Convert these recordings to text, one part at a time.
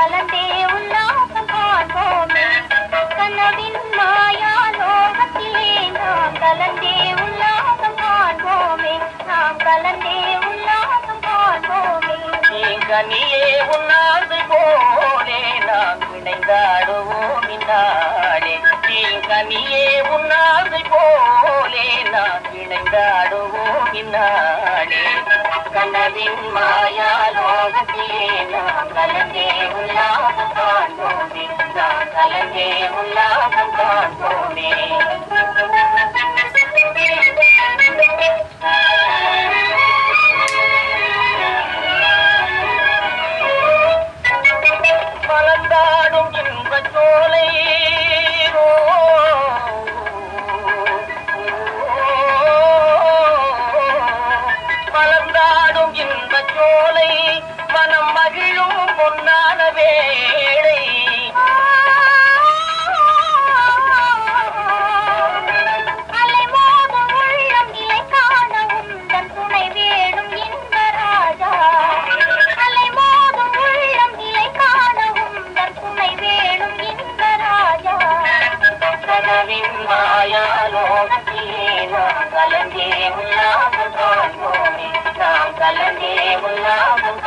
கலந்தே உல்லாசம் காண்போமே கனவின் மாயா லோகத்திலே நாம் கலந்தே உல்லாசம் காண்போமே நாம் கலந்தே உல்லாசம் காண்போமே கனியே உன்னாது போலே நாம் இணைந்தாடுவோம் இந்நாளே நீயே உண்ணாது போலே நாம் இணைந்தாடுவோம் இந்நாளே கனவின் மாயா லோகத்திலே நாம் கலந்தே உல்லாசம் பொன்னான வேளை. கலந்தே உல்லாசம் நாம் கலந்தே உல்லாசம்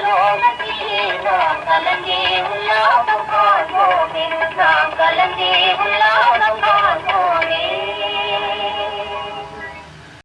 நாம் கலந்தே உல்லாசம் நாம் கலந்தே உல்லாசம்